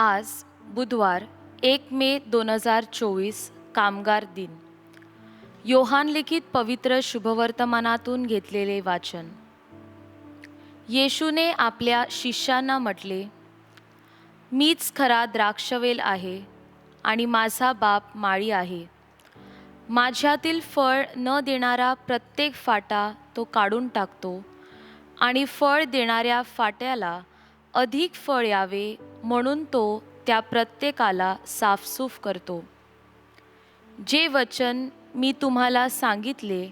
आज बुधवार एक मे दोन हजार चोवीस कामगार दिन. योहान लिखित पवित्र शुभवर्तमानातून घेतलेले वाचन. येशूने आपल्या शिष्यांना म्हटले मीच खरा द्राक्षवेल आहे आणि माझा बाप माळी आहे. माझ्यातील फळ न देणारा प्रत्येक फाटा तो काढून टाकतो आणि फळ देणाऱ्या फाट्याला अधिक फळ यावे म्हणून तो त्या प्रत्येकाला साफसूफ करतो. जे वचन मी तुम्हाला सांगितले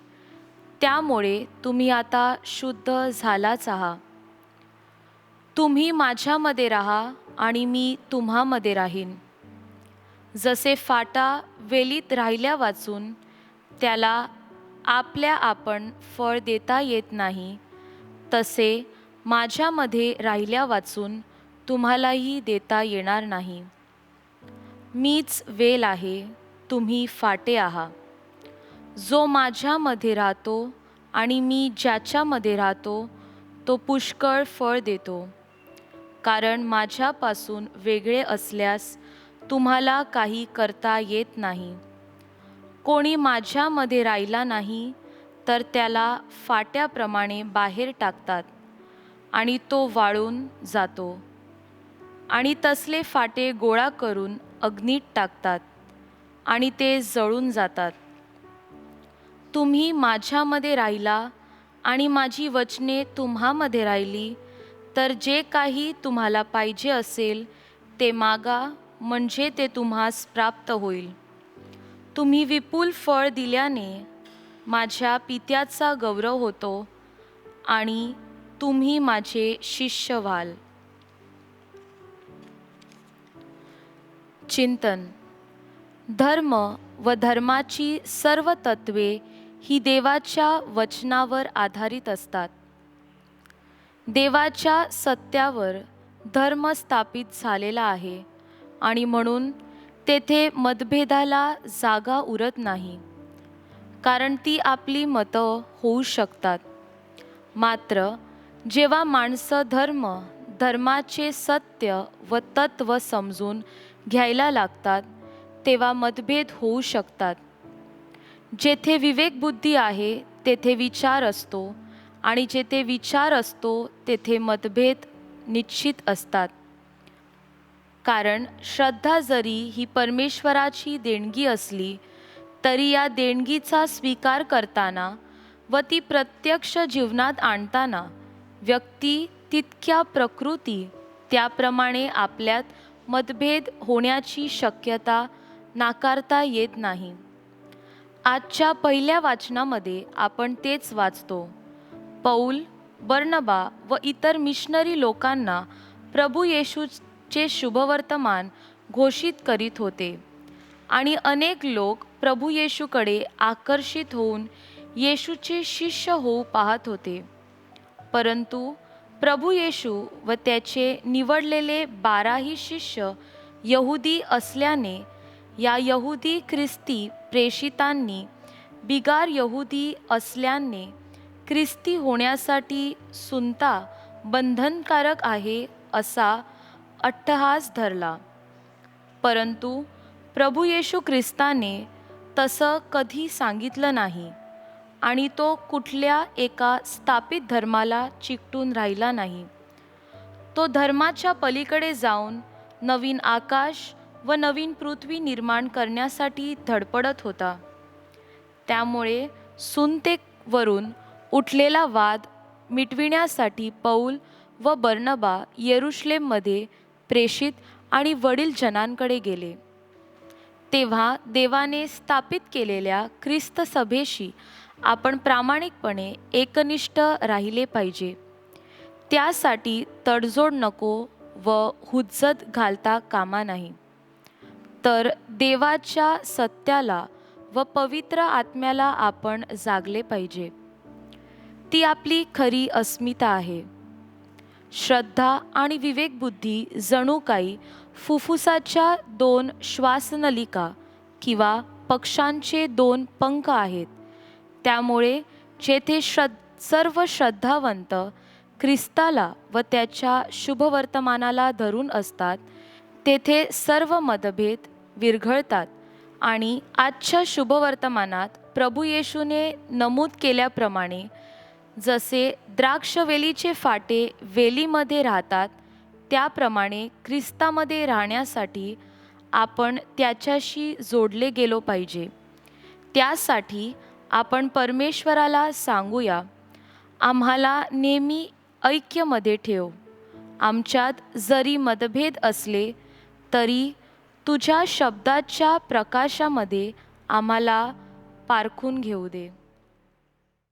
त्यामुळे तुम्ही आता शुद्ध झालाच आहात. तुम्ही माझ्यामध्ये राहा आणि मी तुम्हामध्ये राहीन. जसे फाटा वेलीत राहिल्या वाचून त्याला आपल्या आपण फळ देता येत नाही तसे माझ्यामध्ये राहिल्या वाचून तुम्हालाही देता येणार नाही. मीच वेल आहे तुम्ही फाटे आहात जो माझ्यामध्ये राहतो आणि मी ज्याच्यामध्ये राहतो तो पुष्कळ फळ देतो. कारण माझ्यापासून वेगळे असल्यास तुम्हाला काही करता येत नाही. कोणी माझ्यामध्ये राहिला नाही तर त्याला फाट्याप्रमाणे बाहेर टाकतात. आणि तो वाळून जातो. आणि तसले फाटे गोळा करून अग्नीत टाकतात आणि ते जळून जातात. तुम्ही माझ्यामध्ये राहिला आणि माझी वचने तुम्हामध्ये राहिली तर जे काही तुम्हाला पाहिजे असेल ते मागा म्हणजे ते तुम्हास प्राप्त होईल. तुम्ही विपुल फळ दिल्याने माझ्या पित्याचा गौरव होतो आणि तुम्ही माझे शिष्य व्हाल चिंतन. धर्म व धर्माची सर्व तत्वे ही देवाच्या वचनावर आधारित असतात. देवाच्या सत्यावर धर्म स्थापित झालेला आहे आणि म्हणून तेथे मतभेदाला जागा उरत नाही. कारण ती आपली मतं होऊ शकतात. मात्र जेव्हा माणसं धर्म धर्माचे सत्य व तत्व समजून घ्यायला लागतात तेव्हा मतभेद होऊ शकतात. जेथे विवेकबुद्धी आहे तेथे विचार असतो आणि जेथे विचार असतो तेथे मतभेद निश्चित असतात. कारण श्रद्धा जरी ही परमेश्वराची देणगी असली तरी या देणगीचा स्वीकार करताना व ती प्रत्यक्ष जीवनात आणताना व्यक्ती तितक्या प्रकृती त्याप्रमाणे आपल्यात मतभेद होण्याची शक्यता नाकारता येत नाही. आजच्या पहिल्या वाचनामध्ये आपण तेच वाचतो. पौल बर्नबा व इतर मिशनरी लोकांना प्रभू येशूचे शुभवर्तमान घोषित करीत होते आणि अनेक लोक प्रभू येशूकडे आकर्षित होऊन येशूचे शिष्य होऊ पाहत होते. परंतु प्रभू येशू व त्याचे निवडलेले बाराही शिष्य यहुदी असल्याने या यहुदी ख्रिस्ती प्रेषितांनी बिगार यहुदी असल्याने ख्रिस्ती होण्यासाठी सुनता बंधनकारक आहे असा अट्टहास धरला. परंतु प्रभू येशू ख्रिस्ताने तसं कधी सांगितलं नाही. आणि तो कुठल्या एका स्थापित धर्माला चिकटून राहिला नाही. तो धर्माच्या पलीकडे जाऊन नवीन आकाश व नवीन पृथ्वी निर्माण करण्यासाठी धडपडत होता. त्यामुळे सुनतेवरून उठलेला वाद मिटविण्यासाठी पौल व बर्नबा येरुश्लेममध्ये प्रेषित आणि वडील जनांकडे गेले. तेव्हा देवाने स्थापित केलेल्या ख्रिस्त सभेशी आपण प्रामाणिकपणे एकनिष्ठ राहिले पाहिजे. त्यासाठी तडजोड नको व हुज्जत घालता कामा नाही. तर देवाच्या सत्याला व पवित्र आत्म्याला आपण जागले पाहिजे. ती आपली खरी अस्मिता आहे. श्रद्धा आणि विवेकबुद्धी जणू काही फुफ्फुसाच्या दोन श्वासनलिका किंवा पक्षांचे दोन पंख आहेत. त्यामुळे जेथे श्रद् सर्व श्रद्धावंत ख्रिस्ताला व त्याच्या शुभवर्तमानाला धरून असतात तेथे सर्व मतभेद विरघळतात आणि आजच्या शुभवर्तमानात प्रभू येशूने नमूद केल्याप्रमाणे जसे द्राक्षवेलीचे फाटे वेलीमध्ये राहतात त्याप्रमाणे ख्रिस्तामध्ये राहण्यासाठी आपण त्याच्याशी जोडले गेलो पाहिजे. त्यासाठी आपण परमेश्वराला सांगूया आम्हाला नेहमी ऐक्यमध्ये ठेव. आमच्यात जरी मतभेद असले तरी तुझ्या शब्दाच्या प्रकाशामध्ये आम्हाला पारखून घेऊ दे.